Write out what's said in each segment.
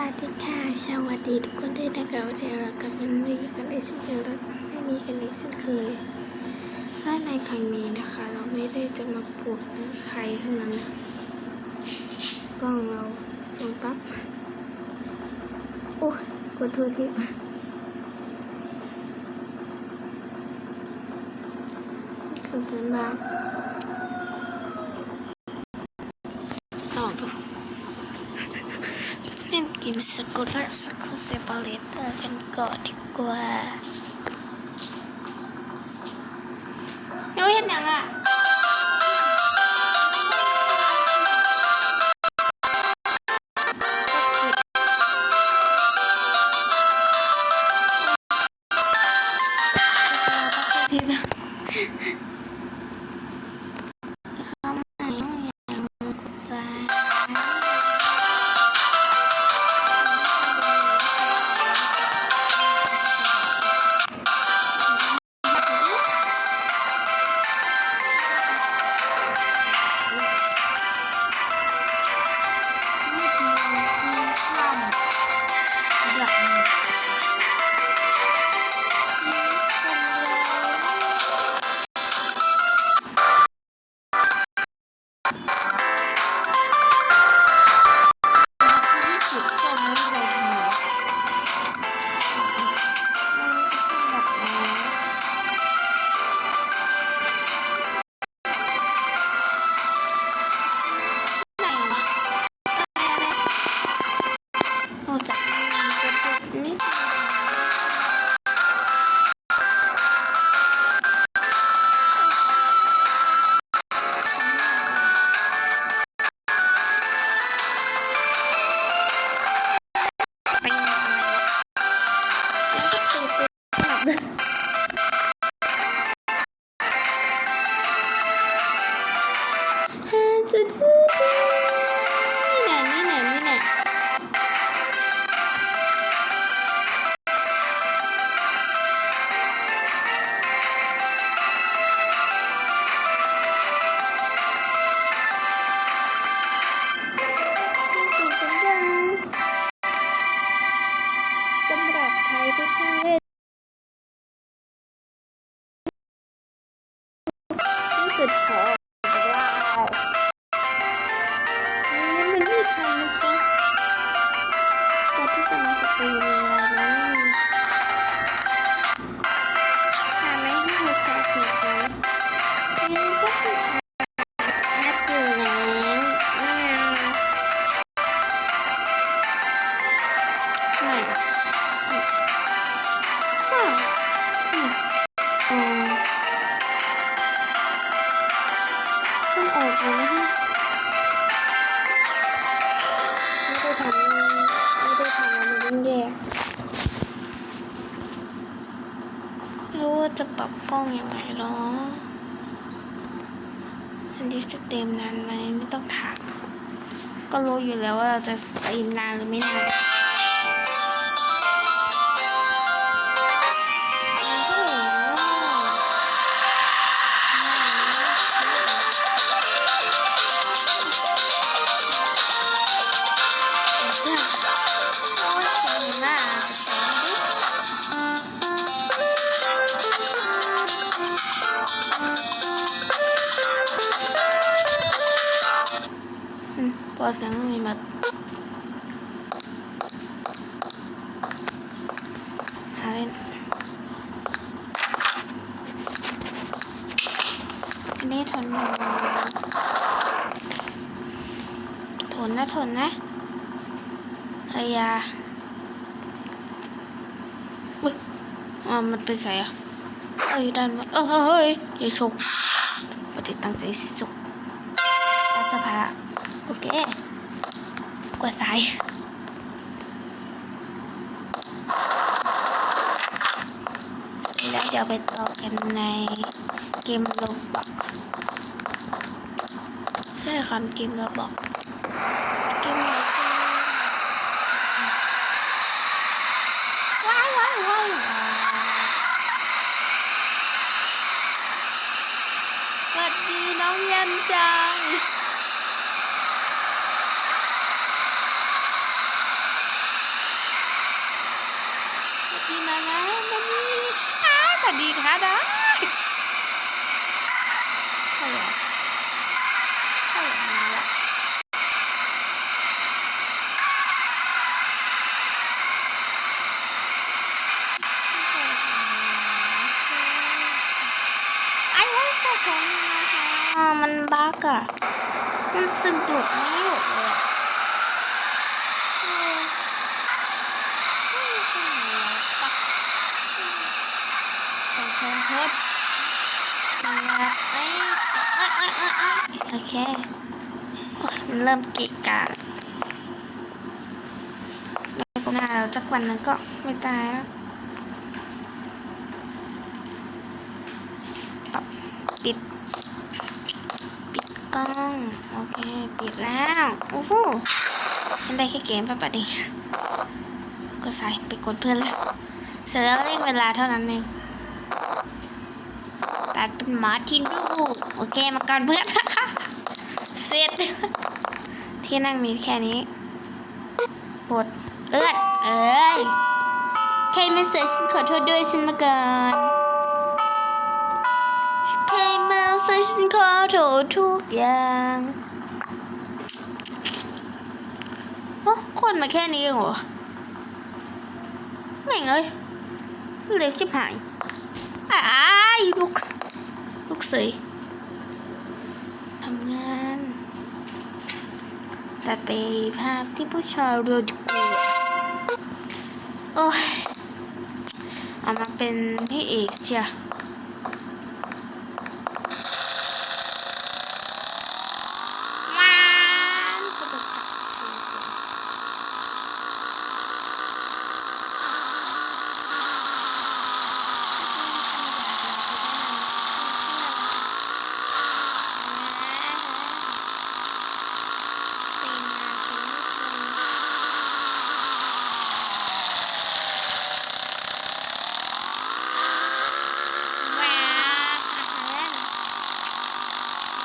วัสดีค่ะ สวัสดีทุกคนที่นะครับวันนี้เรากับมามีกันอีกเช่นเคยและไม่มีกันอีกเช่นเคยและในครั้งนี้นะคะ เราไม่ได้จะมาปวดใครเท่านั้นนะกล้องเราส่งปั๊บโอ้กดโทษทีคือเพื่อนบ้านลองดู เล่นเกมสกุลแจ งยังไงหรอ อันนี้สตรีมนานไหมไม่ต้องถามก็รู้อยู่แล้วว่าเราจะสตรีมนานหรือไม่นาน พอเสียงนี่มาหาเล่นอันนี้ทนอยู่ทนนะทนนะเฮียาอุ้ยอ่ามันไปใส่อะเอ้ยดันมาเออเฮ้ยอย่าฉกปฏิตั้งใจสิฉกราชพาโอเค กดสายแล้วเดี๋ยวไปต่อกันในเกมโลบอกใช่ค่ะเกมโลบอกเกมอะไรว้ายว้ายว้าวสวัสดีน้องยันจัง ดีค่ะได้ฮัลโหลฮัลโหลมาละไอ้เว้ยแต่ผมนะคะมันบั๊กอะมันสะดุดไม่หยุดเลยอะเออไม่รู้จะไหนแล้วปะ ต้องเพิ่มเพิ่มนะเอ้ยเอ้ยเอ้ยเอ้ยเอ้ยโอเคโอ้ย มันเริ่มเกิกะแล้วก็หน้าเราจักวันนึงก็ไม่ตายปับปิด ปิดกล้อง โอเค ปิดแล้วโอ้โหมันได้แค่เกมปะปะดิก็ใส่ไปกดเพื่อนแล้วเสร็จแล้วเร่งเวลาเท่านั้นเองตัดเป็นหมาที่ดูโอเค มาก่อนเพื่อน เสร็จ ที่นั่งมีแค่นี้ปวดเอื้อนเอ้ยใครไม่เสร็จฉันขอโทษด้วยฉันมาก่อนใครมาเสร็จฉันขอโทษทุกอย่างโอ้คนมาแค่นี้เองเหรอแม่งเอ้ยเล็กชิบหายอ้ายลูกลูกเสยทำงาน ต่ไปภาพที่ผู้ชายโรดีกว่าโอ้ยเอามาเป็นพี่เอกจ้าวว้าว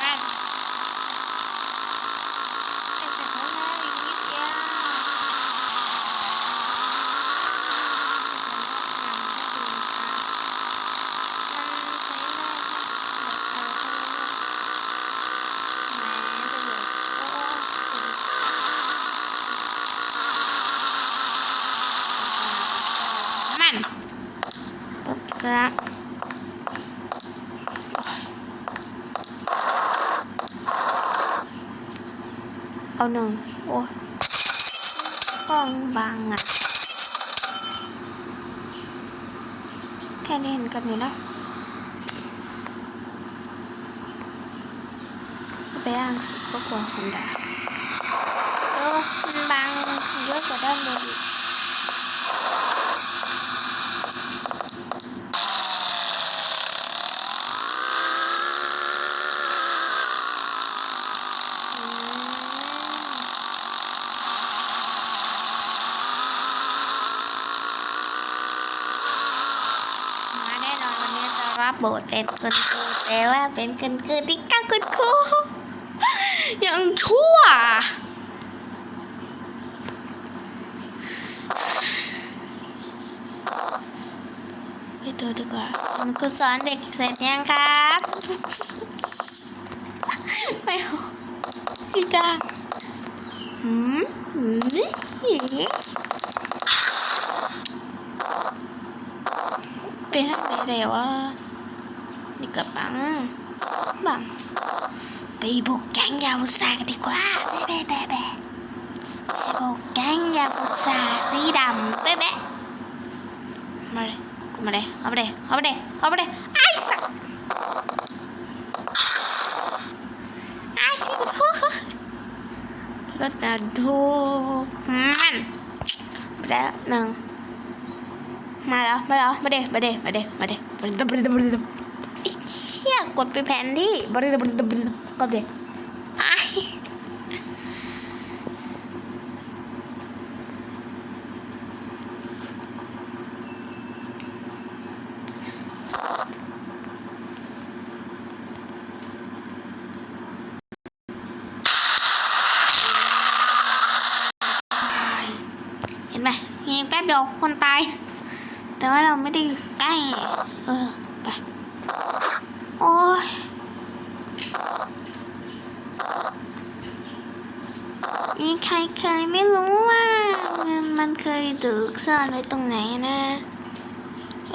ว้าวเป็นแต่เขาเลยนิดเดียวมัน ปุ๊บซะเอาหนึ่งโอ้ยกล้องบางอะ แค่นี้เห็นกันอยู่นะไปอ่างสิก็กลัวคนด่าเออมันบางเยอะกว่าด้านบนอีก มาแน่นอน วันนี้จะรับบทเป็นคุณครูแต่ว่าเป็นคุณครูที่ก้าคุณครูยังชั่วไปดูดีกว่าคุณครูสอนเด็กเสร็จยังครับไม่เอาพี่ก้าหืมหืมเป็นอะไรเดี๋ยวว่ว่า แบ๊ะแบ๊ะแบ๊ะไปบุกแก๊งยาบุษาสีดำแบ๊ะแบ๊ะมาเลยมาเลยเข้ามาเลยเข้ามาเล ชี่ยกดไปแผนที่มาเดมาเดมาเดก็เดไอ้เห็นไหมยิงแป๊บเดียวคนตาย แต่แต่ว่าเราไม่ได้อยู่ใกล้ เออ ไป โอ้ยมีใครเคยไม่รู้ว่ามันมันเคยถูกซ่อนไว้ตรงไหนนะ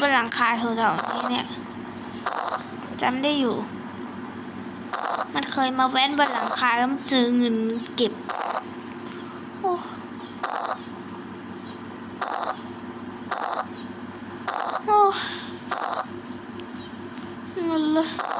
บนหลังคาแถวๆนี้เนี่ยจำได้อยู่ มันเคยมาแว้นบนหลังคาแล้วมันเจอเงินเก็บ โอ้โอ้ เ